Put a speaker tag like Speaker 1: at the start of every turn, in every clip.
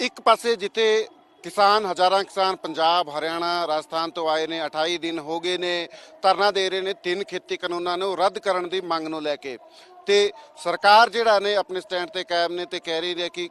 Speaker 1: ਇੱਕ ਪਾਸੇ ਜਿੱਥੇ ਕਿਸਾਨ, ਹਜ਼ਾਰਾਂ ਕਿਸਾਨ ਪੰਜਾਬ, ਹਰਿਆਣਾ, ਰਾਜਸਥਾਨ ਤੋਂ ਆਏ ਨੇ 28 ਦਿਨ ਹੋ ਗਏ ਨੇ, ਧਰਨਾ ਦੇ ਰਹੇ ਨੇ, ਤਿੰਨ ਖੇਤੀ ਕਾਨੂੰਨਾਂ ਨੂੰ ਰੱਦ ਕਰਨ ਦੀ ਮੰਗ ਨੂੰ ਲੈ ਕੇ। ਤੇ ਸਰਕਾਰ ਜਿਹੜਾ ਨੇ ਆਪਣੇ ਸਟੈਂਡ ਤੇ ਕਾਇਮ ਨੇ ਤੇ ਕਹਿ ਰਹੀ ਹੈ ਕਿ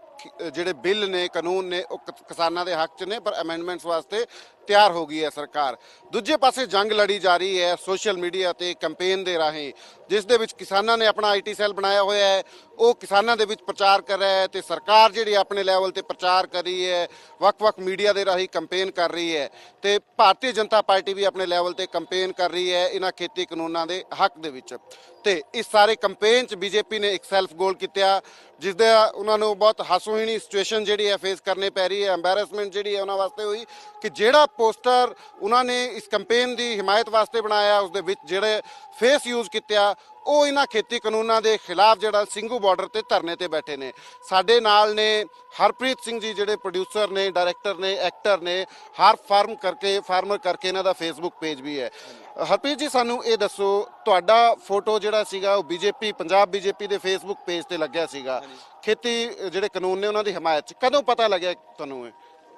Speaker 1: ਜਿਹੜੇ ਬਿੱਲ ਨੇ, ਕਾਨੂੰਨ ਨੇ, ਉਹ ਕਿਸਾਨਾਂ ਦੇ ਹੱਕ 'ਚ ਨੇ, ਪਰ ਅਮੈਂਡਮੈਂਟਸ ਵਾਸਤੇ ਤਿਆਰ ਹੋ ਗਈ ਹੈ ਸਰਕਾਰ। ਦੂਜੇ ਪਾਸੇ ਜੰਗ ਲੜੀ ਜਾ ਰਹੀ ਹੈ ਸੋਸ਼ਲ ਮੀਡੀਆ ਤੇ ਕੈਂਪੇਨ ਦੇ ਰਾਹੀਂ, ਜਿਸ ਦੇ ਵਿੱਚ ਕਿਸਾਨਾਂ ਨੇ ਆਪਣਾ ਆਈਟੀ ਸੈੱਲ ਬਣਾਇਆ ਹੋਇਆ ਹੈ। ਉਹ ਕਿਸਾਨਾਂ ਦੇ ਵਿੱਚ ਪ੍ਰਚਾਰ ਕਰ ਰਿਹਾ ਹੈ ਤੇ ਸਰਕਾਰ ਜਿਹੜੀ ਆਪਣੇ ਲੈਵਲ ਤੇ ਪ੍ਰਚਾਰ ਕਰ ਰਹੀ ਹੈ, ਵੱਖ-ਵੱਖ ਮੀਡੀਆ ਦੇ ਰਾਹੀਂ ਕੈਂਪੇਨ ਕਰ ਰਹੀ ਹੈ ਤੇ ਭਾਰਤੀ ਜਨਤਾ ਪਾਰਟੀ ਵੀ ਆਪਣੇ ਲੈਵਲ ਤੇ ਕੈਂਪੇਨ ਕਰ ਰਹੀ ਹੈ ਇਹਨਾਂ ਖੇਤੀ ਕਾਨੂੰਨਾਂ ਦੇ ਹੱਕ ਦੇ ਵਿੱਚ। ਤੇ ਇਸ ਸਾਰੇ ਕੈਂਪੇਨ 'ਚ ਬੀਜੇਪੀ ਨੇ ਇੱਕ ਸੈਲਫ ਗੋਲ ਕੀਤਾ ਜਿਸ ਦਾ ਉਹਨਾਂ ਨੂੰ ਬਹੁਤ ਹਾਸੋਹੀਣੀ ਸਿਚੁਏਸ਼ਨ ਜਿਹੜੀ ਹੈ ਫੇਸ ਕਰਨੀ ਪੈ ਰਹੀ ਹੈ ਐਮਬੈਰੈਸਮੈਂਟ ਜਿਹੜੀ ਹੈ ਉਹਨਾਂ ਵਾਸਤੇ ਹੋਈ ਕਿ ਜਿਹੜਾ ਪੋਸਟਰ ਉਹਨਾਂ ਨੇ ਇਸ ਕੈਂਪੇਨ ਦੀ ਹਿਮਾਇਤ ਵਾਸਤੇ ਬਣਾਇਆ ਉਸ ਦੇ ਵਿੱਚ ਜਿਹੜੇ ਫੇਸ ਯੂਜ਼ ਕੀਤਾ ਉਹ ਇਹਨਾਂ ਖੇਤੀ ਕਾਨੂੰਨਾਂ ਦੇ ਖਿਲਾਫ ਜਿਹੜਾ ਸਿੰਘੂ ਬਾਰਡਰ ਤੇ ਧਰਨੇ ਤੇ ਬੈਠੇ ਨੇ। ਸਾਡੇ ਨਾਲ ਨੇ ਹਰਪ੍ਰੀਤ ਸਿੰਘ ਜੀ ਜਿਹੜੇ ਪ੍ਰੋਡਿਊਸਰ ਨੇ ਡਾਇਰੈਕਟਰ ਨੇ ਐਕਟਰ ਨੇ, ਹਰ ਫਾਰਮ ਕਰਕੇ ਫਾਰਮਰ ਕਰਕੇ ਇਹਨਾਂ ਦਾ ਫੇਸਬੁੱਕ ਪੇਜ ਵੀ ਹੈ। ਹਰਪ੍ਰੀਤ ਜੀ ਸਾਨੂੰ ਇਹ ਦੱਸੋ ਤੁਹਾਡਾ ਫੋਟੋ ਜਿਹੜਾ ਸੀਗਾ ਉਹ ਬੀਜੇਪੀ ਪੰਜਾਬ ਬੀਜੇਪੀ ਦੇ ਫੇਸਬੁੱਕ ਪੇਜ ਤੇ ਲੱਗਿਆ ਸੀਗਾ। ਖੇਤੀ ਜਿਹੜੇ ਕਾਨੂੰਨ ਨੇ ਉਹਨਾਂ ਦੀ ਹਮਾਇਤ ਚ ਕਦੋਂ ਪਤਾ ਲੱਗਿਆ ਤੁਹਾਨੂੰ ਇਹ?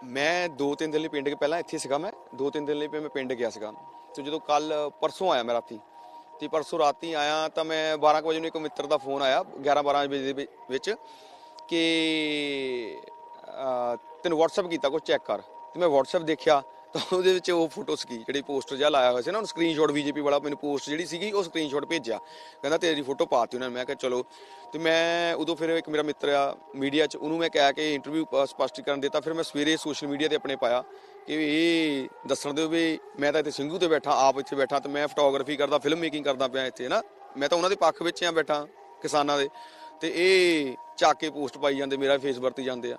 Speaker 2: ਮੈਂ ਦੋ ਤਿੰਨ ਦਿਨ ਲਈ ਪਿੰਡ ਕੇ ਪਹਿਲਾਂ ਇੱਥੇ ਸੀਗਾ ਮੈਂ ਦੋ ਤਿੰਨ ਦਿਨ ਲਈ ਮੈਂ ਪਿੰਡ ਗਿਆ ਸੀਗਾ। ਤੇ ਜਦੋਂ ਕੱਲ ਪਰਸੋਂ ਆਇਆ ਮੈਂ ਰਾਤੀ ਤੇ ਪਰਸੋਂ ਰਾਤੀ ਆਇਆ ਤਾਂ ਮੈਂ 12 ਕੁ ਵਜੇ ਨੂੰ ਇੱਕ ਮਿੱਤਰ ਦਾ ਫੋਨ ਆਇਆ 11 12 ਵਜੇ ਦੇ ਵਿੱਚ ਕਿ ਤੈਨੂੰ WhatsApp ਕੀਤਾ ਕੁਝ ਚੈੱਕ ਕਰ। ਤੇ ਮੈਂ WhatsApp ਦੇਖਿਆ ਤਾਂ ਉਹਦੇ ਵਿੱਚ ਉਹ ਫੋਟੋ ਸੀਗੀ, ਜਿਹੜੀ ਪੋਸਟਰ ਜਿਹਾ ਲਾਇਆ ਹੋਇਆ ਸੀ ਨਾ ਉਹ ਸਕਰੀਨਸ਼ਾਟ ਬੀਜੇਪੀ ਵਾਲਾ ਮੈਨੂੰ ਪੋਸਟ ਜਿਹੜੀ ਸੀਗੀ, ਉਹ ਸਕਰੀਨਸ਼ਾਟ ਭੇਜਿਆ। ਕਹਿੰਦਾ ਤੇਰੀ ਫੋਟੋ ਪਾਤੀ ਉਹਨਾਂ ਨੇ ਮੈਂ ਕਿਹਾ ਚਲੋ। ਤੇ ਮੈਂ ਉਦੋਂ ਫਿਰ ਇੱਕ ਮੇਰਾ ਮਿੱਤਰ ਆ ਮੀਡੀਆ 'ਚ, ਉਹਨੂੰ ਮੈਂ ਕਹਿ ਕੇ ਇੰਟਰਵਿਊ ਸਪਸ਼ਟੀਕਰਨ ਦਿੱਤਾ, ਫਿਰ ਮੈਂ ਸਵੇਰੇ ਸੋਸ਼ਲ ਮੀਡੀਆ ਤੇ ਆਪਣੇ ਪਾਇਆ ਕਿ ਇਹ ਦੱਸਣ ਦਿਓ ਵੀ ਮੈਂ ਤਾਂ ਇੱਥੇ ਸਿੰਘੂ ਤੇ ਬੈਠਾ, ਆਪ ਇੱਥੇ ਬੈਠਾ, ਤੇ ਮੈਂ ਫੋਟੋਗ੍ਰਾਫੀ ਕਰਦਾ ਫਿਲਮ ਮੇਕਿੰਗ ਕਰਦਾ ਪਿਆ ਇੱਥੇ ਨਾ ਮੈਂ ਤਾਂ ਉਹਨਾਂ ਦੇ ਪੱਖ ਵਿੱਚ ਆ ਬੈਠਾ, ਕਿਸਾਨਾਂ ਦੇ। ਤੇ ਇਹ ਚੱਕ ਕੇ ਪੋਸਟ ਪਾਈ ਜਾਂਦੇ, ਮੇਰਾ ਫੇਸ ਵਰਤੀ ਜਾਂਦੇ ਆ।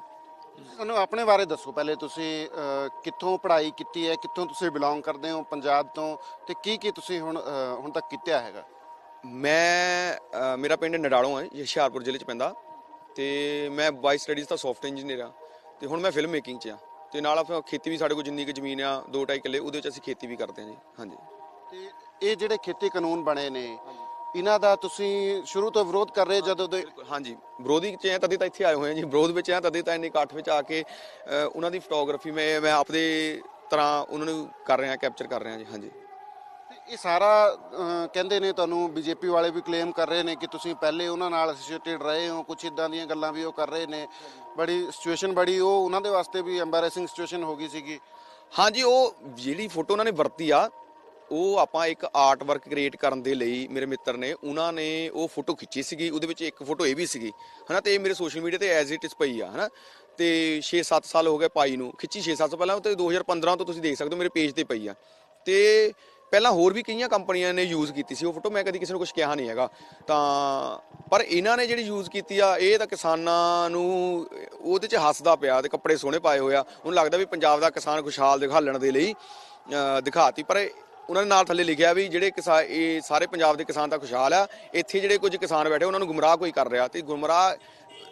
Speaker 1: ਸਾਨੂੰ ਆਪਣੇ ਬਾਰੇ ਦੱਸੋ ਪਹਿਲੇ ਤੁਸੀਂ ਕਿੱਥੋਂ ਪੜ੍ਹਾਈ ਕੀਤੀ ਹੈ ਕਿੱਥੋਂ ਤੁਸੀਂ ਬਿਲੋਂਗ ਕਰਦੇ ਹੋ ਪੰਜਾਬ ਤੋਂ ਤੇ ਕੀ ਕੀ ਤੁਸੀਂ ਹੁਣ ਹੁਣ ਤੱਕ ਕੀਤਾ ਹੈਗਾ?
Speaker 2: ਮੈਂ ਮੇਰਾ ਪਿੰਡ ਨਡਾਲੋਂ ਹੈ ਹੁਸ਼ਿਆਰਪੁਰ ਜ਼ਿਲ੍ਹੇ ਚ ਪੈਂਦਾ ਤੇ ਮੈਂ ਬਾਈ ਸਟੱਡੀਜ਼ ਦਾ ਸੌਫਟਵੇਅਰ ਇੰਜੀਨੀਅਰ ਆ ਤੇ ਹੁਣ ਮੈਂ ਫਿਲਮ ਮੇਕਿੰਗ ਚ ਆ ਤੇ ਨਾਲ ਆਪਾਂ ਖੇਤੀ ਵੀ ਸਾਡੇ ਕੋਲ ਜਿੰਨੀ ਕੁ ਜ਼ਮੀਨ ਆ 2.5 ਕਿੱਲੇ ਉਹਦੇ ਵਿੱਚ ਅਸੀਂ ਖੇਤੀ ਵੀ ਕਰਦੇ ਹਾਂ ਜੀ ਹਾਂਜੀ।
Speaker 1: ਤੇ ਇਹ ਜਿਹੜੇ ਖੇਤੀ ਕਾਨੂੰਨ ਬਣੇ ਨੇ ਇਹਨਾਂ ਦਾ ਤੁਸੀਂ ਸ਼ੁਰੂ ਤੋਂ ਵਿਰੋਧ ਕਰ ਰਹੇ ਜਦੋਂ ਦੇ
Speaker 2: ਹਾਂਜੀ। ਵਿਰੋਧੀ ਚ ਆ ਤਦੇ ਤਾਂ ਇੱਥੇ ਆਏ ਹੋਏ ਆ ਜੀ। ਵਿਰੋਧ ਵਿੱਚ ਆ ਤਦੇ ਤਾਂ ਇੰਨੇ ਇਕੱਠ ਵਿੱਚ ਆ ਕੇ ਉਹਨਾਂ ਦੀ ਫੋਟੋਗ੍ਰਾਫੀ ਮੈਂ ਮੈਂ ਆਪਦੇ ਤਰ੍ਹਾਂ ਉਹਨਾਂ ਨੂੰ ਕਰ ਰਿਹਾ ਕੈਪਚਰ ਕਰ ਰਿਹਾ ਜੀ ਹਾਂਜੀ।
Speaker 1: ਇਹ ਸਾਰਾ ਕਹਿੰਦੇ ਨੇ ਤੁਹਾਨੂੰ ਬੀਜੇਪੀ ਵਾਲੇ ਵੀ ਕਲੇਮ ਕਰ ਰਹੇ ਨੇ ਕਿ ਤੁਸੀਂ ਪਹਿਲੇ ਉਹਨਾਂ ਨਾਲ ਐਸੋਸੀਏਟਡ ਰਹੇ ਹੋ ਕੁਝ ਇਦਾਂ ਦੀਆਂ ਗੱਲਾਂ ਵੀ ਉਹ ਕਰ ਰਹੇ ਨੇ। ਬੜੀ ਸਿਚੁਏਸ਼ਨ ਬੜੀ ਉਹ ਉਹਨਾਂ ਦੇ ਵਾਸਤੇ ਵੀ ਐਮਬੈਰੈਸਿੰਗ ਸਿਚੁਏਸ਼ਨ ਹੋ ਗਈ ਸੀਗੀ।
Speaker 2: ਹਾਂਜੀ ਉਹ ਜਿਹੜੀ ਫੋਟੋ ਉਹਨਾਂ ਨੇ ਵਰਤੀ ਆ ਉਹ ਆਪਾਂ ਇੱਕ ਆਰਟ ਵਰਕ ਕ੍ਰੀਏਟ ਕਰਨ ਦੇ ਲਈ ਮੇਰੇ ਮਿੱਤਰ ਨੇ, ਉਹਨਾਂ ਨੇ ਉਹ ਫੋਟੋ ਖਿੱਚੀ ਸੀਗੀ, ਉਹਦੇ ਵਿੱਚ ਇੱਕ ਫੋਟੋ ਇਹ ਵੀ ਸੀਗੀ, ਹਨਾ, ਤੇ ਇਹ ਮੇਰੇ ਸੋਸ਼ਲ ਮੀਡੀਆ ਤੇ ਐਜ਼ ਇਟ ਇਜ਼ ਪਈ ਆ, ਹਨਾ, ਤੇ 6-7 ਸਾਲ ਹੋ ਗਏ ਪਾਈ ਨੂੰ, ਖਿੱਚੀ 6-7 ਸਾਲ ਪਹਿਲਾਂ, ਤੇ 2015 ਤੋਂ ਤੁਸੀਂ ਦੇਖ ਸਕਦੇ ਹੋ, ਮੇਰੇ ਪੇਜ ਤੇ ਪਈ ਆ, ਤੇ ਪਹਿਲਾਂ ਹੋਰ ਵੀ ਕਈਆਂ ਕੰਪਨੀਆਂ ਨੇ ਯੂਜ਼ ਕੀਤੀ ਸੀ ਉਹ ਫੋਟੋ ਮੈਂ ਕਦੀ ਕਿਸੇ ਨੂੰ ਕੁਝ ਕਿਹਾ ਨਹੀਂ ਹੈਗਾ, ਤਾਂ ਪਰ ਇਹਨਾਂ ਨੇ ਜਿਹੜੀ ਯੂਜ਼ ਕੀਤੀ ਆ, ਇਹ ਤਾਂ ਕਿਸਾਨਾਂ ਨੂੰ ਉਹਦੇ 'ਚ ਹੱਸਦਾ ਪਿਆ ਤੇ ਕੱਪੜੇ ਸੋਹਣੇ ਪਾਏ ਹੋਇਆ ਉਹਨੂੰ ਲੱਗਦਾ ਵੀ ਪੰਜਾਬ ਦਾ ਕਿਸਾਨ ਖੁਸ਼ਹਾਲ ਦਿਖਾਲਣ ਦੇ ਲਈ ਦਿਖਾਤੀ, ਪਰ ਉਹਨਾਂ ਨੇ ਨਾਲ ਥੱਲੇ ਲਿਖਿਆ ਵੀ ਜਿਹੜੇ ਕਿਸਾਨ ਇਹ ਸਾਰੇ ਪੰਜਾਬ ਦੇ ਕਿਸਾਨ ਤਾਂ ਖੁਸ਼ਹਾਲ ਆ। ਇੱਥੇ ਜਿਹੜੇ ਕੁਝ ਕਿਸਾਨ ਬੈਠੇ, ਉਹਨਾਂ ਨੂੰ ਗੁੰਮਰਾਹ ਕੋਈ ਕਰ ਰਿਹਾ ਤੇ ਗੁੰਮਰਾਹ,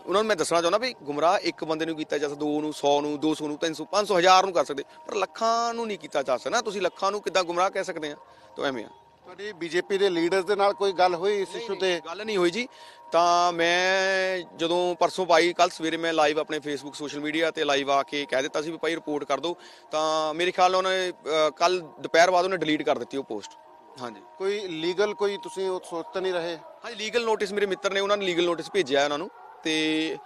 Speaker 2: ਉਹਨਾਂ ਨੂੰ ਮੈਂ ਦੱਸਣਾ ਚਾਹੁੰਦਾ ਵੀ ਗੁੰਮਰਾਹ ਇੱਕ ਬੰਦੇ ਨੂੰ ਕੀਤਾ ਜਾ ਸਕਦਾ, ਦੋ ਨੂੰ 100 ਨੂੰ 200 ਨੂੰ 300 500 ਹਜ਼ਾਰ ਨੂੰ ਕਰ ਸਕਦੇ, ਪਰ ਲੱਖਾਂ ਨੂੰ ਨਹੀਂ ਕੀਤਾ ਜਾ ਸਕਦਾ। ਤੁਸੀਂ ਲੱਖਾਂ ਨੂੰ ਕਿੱਦਾਂ ਗੁੰਮਰਾਹ ਕਹਿ ਸਕਦੇ ਆ? ਤਾਂ ਐਵੇਂ ਆ।
Speaker 1: ਤੁਹਾਡੀ ਬੀਜੇਪੀ ਦੇ ਲੀਡਰਸ ਦੇ ਨਾਲ ਕੋਈ ਗੱਲ ਹੋਈ ਇਸ ਇਸ਼ੂ ਤੇ?
Speaker 2: ਗੱਲ ਨਹੀਂ ਹੋਈ ਜੀ। ਤਾਂ ਮੈਂ ਜਦੋਂ ਪਰਸੋਂ ਪਾਈ ਕੱਲ ਸਵੇਰੇ ਮੈਂ ਲਾਈਵ ਆਪਣੇ ਫੇਸਬੁੱਕ ਸੋਸ਼ਲ ਮੀਡੀਆ ਤੇ ਲਾਈਵ ਆ ਕੇ ਕਹਿ ਦਿੱਤਾ ਸੀ ਵੀ ਭਾਈ ਰਿਪੋਰਟ ਕਰ ਦਿਓ। ਤਾਂ ਮੇਰੇ ਖਿਆਲ ਨਾਲ ਉਹਨੇ ਕੱਲ ਦੁਪਹਿਰ ਬਾਅਦ ਉਹਨੇ ਡਿਲੀਟ ਕਰ ਦਿੱਤੀ ਉਹ ਪੋਸਟ ਹਾਂਜੀ।
Speaker 1: ਕੋਈ ਲੀਗਲ ਕੋਈ ਤੁਸੀਂ ਉਹ ਸੋਚ ਤਾਂ ਨਹੀਂ ਰਹੇ?
Speaker 2: ਹਾਂਜੀ ਲੀਗਲ ਨੋਟਿਸ ਮੇਰੇ ਮਿੱਤਰ ਨੇ ਉਹਨਾਂ ਨੇ ਲੀਗਲ ਨੋਟਿਸ ਭੇਜਿਆ ਉਹਨਾਂ ਨੂੰ। ਤੇ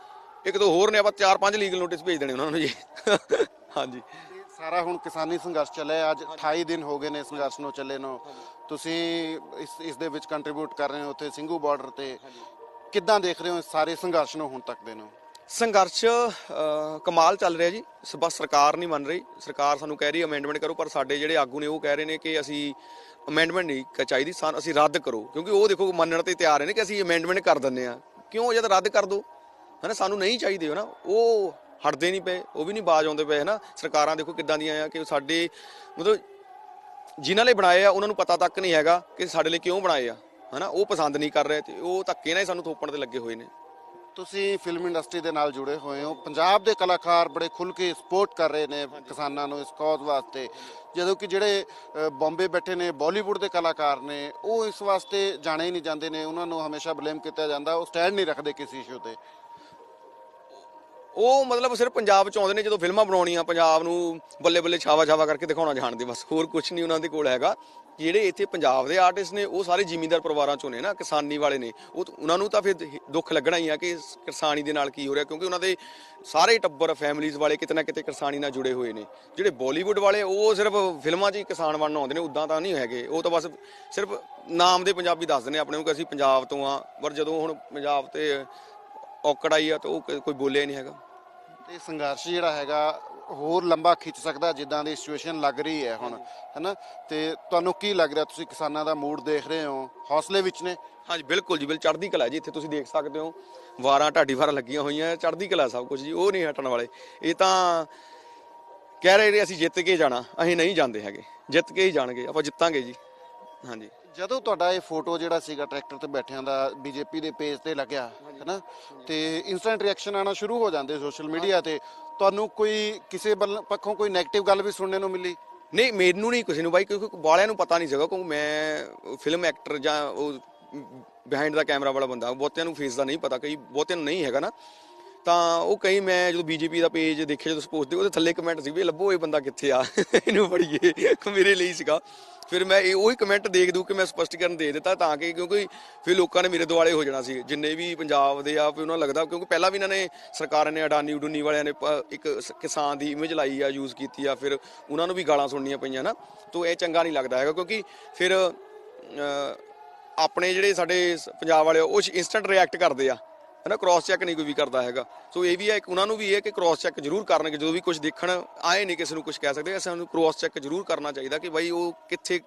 Speaker 2: ਇੱਕ ਦੋ ਹੋਰ ਨੇ ਆਪਾਂ ਚਾਰ ਪੰਜ ਲੀਗਲ ਨੋਟਿਸ ਭੇਜ ਦੇਣੇ ਉਹਨਾਂ ਨੂੰ ਜੀ। ਹਾਂਜੀ।
Speaker 1: ਸਾਰਾ ਹੁਣ ਕਿਸਾਨੀ ਸੰਘਰਸ਼ ਚੱਲਿਆ ਅੱਜ 28 ਦਿਨ ਹੋ ਗਏ ਨੇ ਸੰਘਰਸ਼ ਨੂੰ ਚੱਲੇ ਨੂੰ। ਤੁਸੀਂ ਇਸ ਇਸ ਦੇ ਵਿੱਚ ਕੰਟਰੀਬਿਊਟ ਕਰ ਰਹੇ ਹੋ ਉੱਥੇ ਸਿੰਘੂ ਬਾਰਡਰ ਤੇ। ਕਿੱਦਾਂ ਦੇਖ ਰਹੇ ਹੋ ਇਸ ਸਾਰੇ ਸੰਘਰਸ਼ ਨੂੰ ਹੁਣ ਤੱਕ ਦੇ ਨੂੰ?
Speaker 2: ਸੰਘਰਸ਼ ਕਮਾਲ ਚੱਲ ਰਿਹਾ ਜੀ। ਬਸ ਸਰਕਾਰ ਨਹੀਂ ਮੰਨ ਰਹੀ। ਸਰਕਾਰ ਸਾਨੂੰ ਕਹਿ ਰਹੀ ਅਮੈਂਡਮੈਂਟ ਕਰੋ, ਪਰ ਸਾਡੇ ਜਿਹੜੇ ਆਗੂ ਨੇ ਉਹ ਕਹਿ ਰਹੇ ਨੇ ਕਿ ਅਸੀਂ ਅਮੈਂਡਮੈਂਟ ਨਹੀਂ ਚਾਹੀਦੀ। ਸਾਨੂੰ ਅਸੀਂ ਰੱਦ ਕਰੋ। ਕਿਉਂਕਿ ਉਹ ਦੇਖੋ ਮੰਨਣ ਤੇ ਤਿਆਰ ਨੇ ਕਿ ਅਸੀਂ ਅਮੈਂਡਮੈਂਟ ਕਰ ਦਿੰਨੇ ਆ ਕਿਉਂ ਜਦ ਰੱਦ ਕਰ ਦੋ? ਹਨਾ, ਸਾਨੂੰ ਨਹੀਂ ਚਾਹੀਦੇ ਹੋ ਨਾ ਉਹ ਹਟਦੇ ਨਹੀਂ ਪਏ, ਉਹ ਵੀ ਨਹੀਂ ਬਾਜ ਆਉਂਦੇ ਪਏ, ਹਨਾ। ਸਰਕਾਰਾਂ ਦੇਖੋ ਕਿੱਦਾਂ ਦੀਆਂ ਆ ਕਿ ਸਾਡੇ, ਮਤਲਬ ਜਿਨ੍ਹਾਂ ਲਈ ਬਣਾਏ ਆ ਉਹਨਾਂ ਨੂੰ ਪਤਾ ਤੱਕ ਨਹੀਂ ਹੈਗਾ ਕਿ ਸਾਡੇ ਲਈ ਕਿਉਂ ਬਣਾਏ ਆ। ਹਨਾ ਉਹ ਪਸੰਦ ਨਹੀਂ ਕਰ ਰਹੇ ਤੇ ਉਹ ਧੱਕੇ ਨਾਲ ਹੀ ਸਾਨੂੰ ਥੋਪਣ ਤੇ ਲੱਗੇ ਹੋਏ ਨੇ।
Speaker 1: ਤੁਸੀਂ ਫਿਲਮ ਇੰਡਸਟਰੀ ਦੇ ਨਾਲ ਜੁੜੇ ਹੋਏ ਹੋ। ਪੰਜਾਬ ਦੇ ਕਲਾਕਾਰ ਬੜੇ ਖੁੱਲ ਕੇ ਸਪੋਰਟ ਕਰ ਰਹੇ ਨੇ ਕਿਸਾਨਾਂ ਨੂੰ ਇਸ ਕੌਜ਼ ਵਾਸਤੇ। ਜਦੋਂ ਕਿ ਜਿਹੜੇ ਅ, ਬੰਬੇ ਬੈਠੇ ਨੇ ਬਾਲੀਵੁੱਡ ਦੇ ਕਲਾਕਾਰ ਨੇ ਉਹ ਇਸ ਵਾਸਤੇ ਜਾਣੇ ਹੀ ਨਹੀਂ ਜਾਂਦੇ ਨੇ। ਉਹਨਾਂ ਨੂੰ ਹਮੇਸ਼ਾ ਬਲੇਮ ਕੀਤਾ ਜਾਂਦਾ ਉਹ ਸਟੈਂਡ ਨਹੀਂ ਰੱਖਦੇ ਕਿਸੇ ਇਸ਼ੂ ਤੇ।
Speaker 2: ਉਹ ਮਤਲਬ ਸਿਰਫ ਪੰਜਾਬ ਚ ਆਉਂਦੇ ਨੇ ਜਦੋਂ ਫਿਲਮਾਂ ਬਣਾਉਣੀਆਂ, ਪੰਜਾਬ ਨੂੰ ਬੱਲੇ ਬੱਲੇ ਛਾਵਾ ਛਾਵਾ ਕਰਕੇ ਦਿਖਾਉਣਾ ਜਾਣਦੇ ਬਸ। ਹੋਰ ਕੁਝ ਨਹੀਂ ਉਹਨਾਂ ਦੇ ਕੋਲ ਹੈਗਾ। ਜਿਹੜੇ ਇੱਥੇ ਪੰਜਾਬ ਦੇ ਆਰਟਿਸਟ ਨੇ, ਉਹ ਸਾਰੇ ਜ਼ਿਮੀਂਦਾਰ ਪਰਿਵਾਰਾਂ ਚੋਂ ਨੇ ਨਾ, ਕਿਸਾਨੀ ਵਾਲੇ ਨੇ। ਉਹ ਉਹਨਾਂ ਨੂੰ ਤਾਂ ਫਿਰ ਦੁੱਖ ਲੱਗਣਾ ਹੀ ਆ ਕਿ ਕਿਸਾਨੀ ਦੇ ਨਾਲ ਕੀ ਹੋ ਰਿਹਾ, ਕਿਉਂਕਿ ਉਹਨਾਂ ਦੇ ਸਾਰੇ ਟੱਬਰ ਫੈਮਿਲੀਜ਼ ਵਾਲੇ ਕਿਤੇ ਨਾ ਕਿਤੇ ਕਿਸਾਨੀ ਨਾਲ ਜੁੜੇ ਹੋਏ ਨੇ। ਜਿਹੜੇ ਬਾਲੀਵੁੱਡ ਵਾਲੇ, ਉਹ ਸਿਰਫ ਫਿਲਮਾਂ 'ਚ ਹੀ ਕਿਸਾਨ ਬਣਨ ਆਉਂਦੇ ਨੇ ਉਦਾਂ ਤਾਂ ਨਹੀਂ ਹੈਗੇ। ਉਹ ਤਾਂ ਬਸ ਸਿਰਫ ਨਾਮ ਦੇ ਪੰਜਾਬੀ ਦੱਸਦੇ ਨੇ ਆਪਣੇ ਨੂੰ ਕਿ ਅਸੀਂ ਪੰਜਾਬ ਤੋਂ ਆ, ਪਰ ਜਦੋਂ ਹੁਣ ਪੰਜਾਬ ਤੇ ਔਕੜ ਆਈ ਆ ਤਾਂ ਉਹ ਕ- ਕੋਈ ਬੋਲਿਆ ਹੀ ਨਹੀਂ ਹੈਗਾ।
Speaker 1: ਇਹ ਸੰਘਰਸ਼ ਜਿਹੜਾ ਹੈਗਾ ਹੋਰ ਲੰਬਾ ਖਿੱਚ ਸਕਦਾ ਜਿੱਦਾਂ ਦੀ ਸਿਚੁਏਸ਼ਨ ਲੱਗ ਰਹੀ ਹੈ ਹੁਣ ਹੈਨਾ? ਤੇ ਤੁਹਾਨੂੰ ਕੀ ਲੱਗ ਰਿਹਾ? ਤੁਸੀਂ ਕਿਸਾਨਾਂ ਦਾ ਮੂਡ ਦੇਖ ਰਹੇ ਹੋ? ਹੌਸਲੇ ਵਿੱਚ ਨੇ?
Speaker 2: ਹਾਂਜੀ ਬਿਲਕੁਲ ਜੀ ਬਿਲ ਚੜ੍ਹਦੀ ਕਲਾ ਜੀ ਇੱਥੇ ਤੁਸੀਂ ਦੇਖ ਸਕਦੇ ਹੋ। ਵਾਰਾਂ ਢਾਡੀ ਵਾਰਾਂ ਲੱਗੀਆਂ ਹੋਈਆਂ ਚੜ੍ਹਦੀ ਕਲਾ ਸਭ ਕੁਝ ਜੀ ਉਹ ਨਹੀਂ ਹਟਣ ਵਾਲੇ। ਇਹ ਤਾਂ ਕਹਿ ਰਹੇ ਨੇ ਅਸੀਂ ਜਿੱਤ ਕੇ ਜਾਣਾ ਅਸੀਂ ਨਹੀਂ ਜਾਂਦੇ ਹੈਗੇ। ਜਿੱਤ ਕੇ ਹੀ ਜਾਣਗੇ ਆਪਾਂ ਜਿੱਤਾਂਗੇ ਜੀ। ਹਾਂਜੀ।
Speaker 1: ਜਦੋਂ ਤੁਹਾਡਾ ਇਹ ਫੋਟੋ ਜਿਹੜਾ ਸੀਗਾ ਟਰੈਕਟਰ ਤੇ ਬੈਠਿਆਂ ਦਾ ਬੀਜੇਪੀ ਦੇ ਪੇਜ ਤੇ ਲੱਗਿਆ ਹੈਨਾ? ਤੇ ਇਨਸਟੈਂਟ ਰਿਐਕਸ਼ਨ ਆਣਾ ਸ਼ੁਰੂ ਹੋ ਜਾਂਦੇ ਸੋਸ਼ਲ ਮੀਡੀਆ ਤੇ। ਤੁਹਾਨੂੰ ਕੋਈ ਕਿਸੇ ਵੱਲ- ਪੱਖੋਂ ਕੋਈ 네ਗੇਟਿਵ ਗੱਲ ਵੀ ਸੁਣਨੇ ਨੂੰ ਮਿਲੀ?
Speaker 2: ਨਹੀਂ ਮੈਨੂੰ ਨਹੀਂ ਕਿਸੇ ਨੂੰ ਬਾਈ ਕਿਉਂਕਿ ਬਾਲਿਆਂ ਨੂੰ ਪਤਾ ਨਹੀਂ ਸੀਗਾ ਕਿਉਂਕਿ ਮੈਂ ਫਿਲਮ ਐਕਟਰ ਜਾਂ ਉਹ ਬਿਹਾਈਂਡ ਦਾ ਕੈਮਰਾ ਵਾਲਾ ਬੰਦਾ ਬਹੁਤਿਆਂ ਨੂੰ ਫੇਸ ਦਾ ਨਹੀਂ ਪਤਾ ਕਈ ਬਹੁਤਿਆਂ ਨੂੰ ਨਹੀਂ ਹੈਗਾ ਨਾ। ਤਾਂ ਉਹ ਕਈ ਮੈਂ ਜਦੋਂ ਬੀਜੇਪੀ ਦਾ ਪੇਜ ਦੇਖਿਆ ਜਦੋਂ ਪੋਸਟ ਦੇ ਉਹਦੇ ਥੱਲੇ ਕਮੈਂਟ ਸੀ ਵੀ ਲੱਭੋ ਇਹ ਬੰਦਾ ਕਿੱਥੇ ਆ? ਇਹਨੂੰ ਫੜੀਏ ਮੇਰੇ ਲਈ ਸੀਗਾ। ਫਿਰ ਮੈਂ ਇਹ ਉਹੀ ਕਮੈਂਟ ਦੇਖ ਦੂ ਕਿ ਮੈਂ ਸਪਸ਼ਟੀਕਰਨ ਦੇ ਦਿੱਤਾ ਤਾਂ ਕਿ ਕਿਉਂਕਿ ਫਿਰ ਲੋਕਾਂ ਨੇ ਮੇਰੇ ਦੁਆਲੇ ਹੋ ਜਾਣਾ ਸੀ। ਜਿੰਨੇ ਵੀ ਪੰਜਾਬ ਦੇ ਆ ਵੀ ਉਹਨਾਂ ਨੂੰ ਲੱਗਦਾ ਕਿਉਂਕਿ ਪਹਿਲਾਂ ਵੀ ਇਹਨਾਂ ਨੇ ਸਰਕਾਰ ਨੇ ਅਡਾਨੀ ਉਡੂਨੀ ਵਾਲਿਆਂ ਨੇ ਪ- ਇੱਕ ਕਿਸਾਨ ਦੀ ਇਮੇਜ ਲਾਈ ਆ ਯੂਜ਼ ਕੀਤੀ ਆ ਫਿਰ ਉਹਨਾਂ ਨੂੰ ਵੀ ਗਾਲਾਂ ਸੁਣਨੀਆਂ ਪਈਆਂ ਨਾ। ਤੋਂ ਇਹ ਚੰਗਾ ਨਹੀਂ ਲੱਗਦਾ ਹੈਗਾ ਕਿਉਂਕਿ ਫਿਰ ਆਪਣੇ ਜਿਹੜੇ ਸਾਡੇ ਸ- ਪੰਜਾਬ ਵਾਲੇ ਆ, ਉਹ ਇੰਸਟੈਂਟ ਰਿਐਕਟ ਕਰਦੇ ਆ। ਹਨਾ ਕ੍ਰਾਸ ਚੈੱਕ ਨਹੀਂ ਕੋਈ ਵੀ ਕਰਦਾ ਹੈਗਾ। ਸੋ ਇਹ ਵੀ ਹੈ ਇੱਕ ਉਹਨਾਂ ਨੂੰ ਵੀ ਇਹ ਹੈ ਕਿ ਕ੍ਰਾਸ ਚੈੱਕ ਜ਼ਰੂਰ ਕਰਨਗੇ ਜਦੋਂ ਵੀ ਕੁਝ ਦੇਖਣ ਆਏ ਨਹੀਂ ਕਿਸੇ ਨੂੰ ਕੁਝ ਕਹਿ ਸਕਦੇ ਸਾਨੂੰ ਕ੍ਰਾਸ ਚੈੱਕ ਜ਼ਰੂਰ ਕਰਨਾ ਚਾਹੀਦਾ ਕਿ ਬਾਈ ਉਹ ਕਿੱਥੇ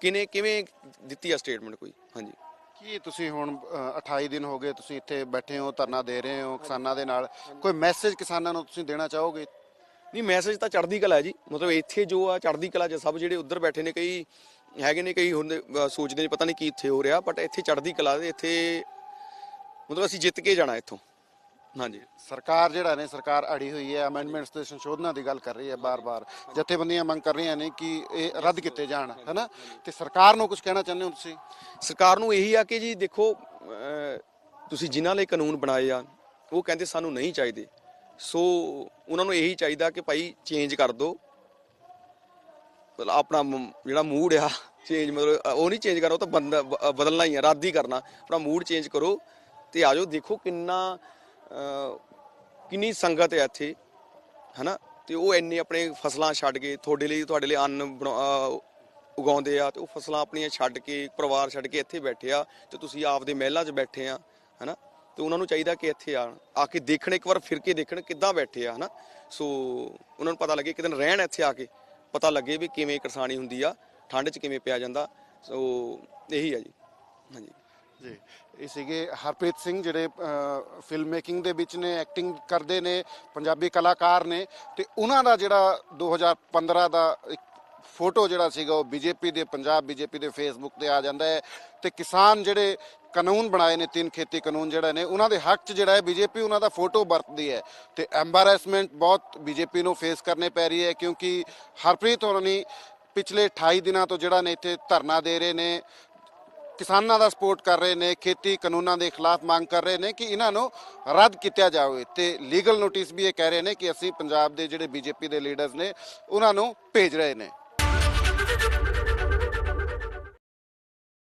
Speaker 2: ਕਿਨੇ ਕਿਵੇਂ ਦਿੱਤੀ ਆ ਸਟੇਟਮੈਂਟ ਕੋਈ। ਹਾਂਜੀ।
Speaker 1: ਕੀ ਤੁਸੀਂ ਹੁਣ ਅ, 28 ਦਿਨ ਹੋ ਗਏ ਤੁਸੀਂ ਇੱਥੇ ਬੈਠੇ ਹੋ ਧਰਨਾ ਦੇ ਰਹੇ ਹੋ ਕਿਸਾਨਾਂ ਦੇ ਨਾਲ। ਕੋਈ ਮੈਸੇਜ ਕਿਸਾਨਾਂ ਨੂੰ ਤੁਸੀਂ ਦੇਣਾ ਚਾਹੋਗੇ?
Speaker 2: ਨਹੀਂ ਮੈਸੇਜ ਤਾਂ ਚੜ੍ਹਦੀ ਕਲਾ ਹੈ ਜੀ। ਮਤਲਬ ਇੱਥੇ ਜੋ ਆ ਚੜ੍ਹਦੀ ਕਲਾ ਚ ਸਭ ਜਿਹੜੇ ਉੱਧਰ ਬੈਠੇ ਨੇ ਕਈ ਹੈਗੇ ਨੇ ਕਈ ਹੁੰਦੇ ਸੋਚਦੇ ਨੇ ਪਤਾ ਨਹੀਂ ਕੀ ਇੱਥੇ ਹੋ ਰਿਹਾ ਬਟ ਇੱਥੇ ਚੜ੍ਹਦੀ ਕਲਾ ਦੇ ਇੱਥੇ ਮਤਲਬ ਅਸੀਂ ਜਿੱਤ ਕੇ ਜਾਣਾ ਇੱਥੋਂ। ਹਾਂਜੀ।
Speaker 1: ਸਰਕਾਰ ਜਿਹੜਾ ਨੇ ਸਰਕਾਰ ਅੜੀ ਹੋਈ ਹੈ ਅਮੈਂਡਮੈਂਟਸ ਤੇ ਸੰਸ਼ੋਧਨਾਂ ਦੀ ਗੱਲ ਕਰ ਰਹੀ ਹੈ ਬਾਰ-ਬਾਰ। ਜਥੇਬੰਦੀਆਂ ਮੰਗ ਕਰ ਰਹੀਆਂ ਨੇ ਕਿ ਇਹ ਰੱਦ ਕੀਤੇ ਜਾਣ ਹੈਨਾ? ਤੇ ਸਰਕਾਰ ਨੂੰ ਕੁਝ ਕਹਿਣਾ ਚਾਹੁੰਦੇ ਹੋ ਤੁਸੀਂ?
Speaker 2: ਸਰਕਾਰ ਨੂੰ ਇਹੀ ਆ ਕਿ ਜੀ ਦੇਖੋ ਤੁਸੀਂ ਜਿਨ੍ਹਾਂ ਲਈ ਕਾਨੂੰਨ ਬਣਾਏ ਆ ਉਹ ਕਹਿੰਦੇ ਸਾਨੂੰ ਨਹੀਂ ਚਾਹੀਦੇ। ਸੋ ਉਹਨਾਂ ਨੂੰ ਇਹੀ ਚਾਹੀਦਾ ਕਿ ਭਾਈ ਚੇਂਜ ਕਰ ਦਿਓ। ਮਤਲਬ ਆਪਣਾ ਜਿਹੜਾ ਮੂਡ ਆ ਚੇਂਜ ਮਤਲਬ ਉਹ ਨਹੀਂ ਚੇਂਜ ਕਰਨਾ ਉਹ ਤਾਂ ਬੰਦਾ ਬਦਲਣਾ ਹੀ ਆ ਰੱਦ ਹੀ ਕਰਨਾ। ਆਪਣਾ ਮੂਡ ਚੇਂਜ ਕਰੋ। ਤੇ ਆਜੋ ਦੇਖੋ ਕਿੰਨਾ ਕਿੰਨੀ ਸੰਗਤ ਹੈ ਇੱਥੇ, ਹਨਾ? ਤੇ ਉਹ ਇੰਨੇ ਆਪਣੇ ਫਸਲਾਂ ਛੱਡ ਕੇ ਤੁਹਾਡੇ ਲਈ ਤੁਹਾਡੇ ਲਈ ਅੰਨ ਬਣਾ- ਉਗਾਉਂਦੇ ਆ ਤੇ ਉਹ ਫਸਲਾਂ ਆਪਣੀਆਂ ਛੱਡ ਕੇ, ਪਰਿਵਾਰ ਛੱਡ ਕੇ ਇੱਥੇ ਬੈਠੇ ਆ ਤੇ ਤੁਸੀਂ ਆਪਦੇ ਮਹਿਲਾਂ 'ਚ ਬੈਠੇ ਆ, ਹਨਾ? ਤੇ ਉਹਨਾਂ ਨੂੰ ਚਾਹੀਦਾ ਕਿ ਇੱਥੇ ਆਣ ਆ ਕੇ ਦੇਖਣ, ਇੱਕ ਵਾਰ ਫਿਰ ਕੇ ਦੇਖਣ ਕਿੱਦਾਂ ਬੈਠੇ ਆ, ਹਨਾ? ਸੋ ਉਹਨਾਂ ਨੂੰ ਪਤਾ ਲੱਗੇ ਕਿ ਦਿਨ ਰਹਿਣ ਇੱਥੇ ਆ ਕੇ ਪਤਾ ਲੱਗੇ ਵੀ ਕਿਵੇਂ ਕਿਸਾਨੀ ਹੁੰਦੀ ਆ, ਠੰਡ 'ਚ ਕਿਵੇਂ ਪਿਆ ਜਾਂਦਾ, ਸੋ ਇਹੀ ਆ ਜੀ। ਹਾਂਜੀ।
Speaker 1: ਜੀ। ਇਹ ਸੀਗੇ ਹਰਪ੍ਰੀਤ ਸਿੰਘ ਜਿਹੜੇ ਫਿਲਮ ਮੇਕਿੰਗ ਦੇ ਵਿੱਚ ਨੇ ਐਕਟਿੰਗ ਕਰਦੇ ਨੇ, ਪੰਜਾਬੀ ਕਲਾਕਾਰ ਨੇ ਤੇ ਉਹਨਾਂ ਦਾ ਜਿਹੜਾ 2015 ਦਾ ਇੱਕ ਫੋਟੋ ਜਿਹੜਾ ਸੀਗਾ ਉਹ ਬੀਜੇਪੀ ਦੇ, ਪੰਜਾਬ ਬੀਜੇਪੀ ਦੇ ਫੇਸਬੁੱਕ ਤੇ ਆ ਜਾਂਦਾ ਹੈ ਤੇ ਕਿਸਾਨ ਜਿਹੜੇ ਕਾਨੂੰਨ ਬਣਾਏ ਨੇ, ਤਿੰਨ ਖੇਤੀ ਕਾਨੂੰਨ ਜਿਹੜਾ ਨੇ, ਉਹਨਾਂ ਦੇ ਹੱਕ 'ਚ ਜਿਹੜਾ ਹੈ ਬੀਜੇਪੀ ਉਹਨਾਂ ਦਾ ਫੋਟੋ ਵਰਤਦੀ ਹੈ ਤੇ ਐਮਬਾਰੈਸਮੈਂਟ ਬਹੁਤ ਬੀਜੇਪੀ ਨੂੰ ਫੇਸ ਕਰਨੇ ਪੈ ਰਹੀ ਹੈ ਕਿਉਂਕਿ ਹਰਪ੍ਰੀਤ ਹੋਰਾਂ ਨੇ ਪਿਛਲੇ 28 ਦਿਨਾਂ ਤੋਂ ਜਿਹੜਾ ਨੇ ਇੱਥੇ ਧਰਨਾ ਦੇ ਰਹੇ ਨੇ ਕਿਸਾਨਾਂ ਦਾ ਸਪੋਰਟ ਕਰ ਰਹੇ ਨੇ, ਖੇਤੀ ਕਾਨੂੰਨਾਂ ਦੇ ਖਿਲਾਫ ਮੰਗ ਕਰ ਰਹੇ ਨੇ ਕਿ ਇਹਨਾਂ ਨੂੰ ਰੱਦ ਕੀਤਾ ਜਾਵੇ। ਤੇ ਲੀਗਲ ਨੋਟਿਸ ਵੀ ਇਹ ਕਹਿ ਰਹੇ ਨੇ ਕਿ ਅਸੀਂ ਪੰਜਾਬ ਦੇ ਜਿਹੜੇ ਬੀਜੇਪੀ ਦੇ ਲੀਡਰਸ ਨੇ, ਉਹਨਾਂ ਨੂੰ ਭੇਜ ਰਹੇ ਨੇ।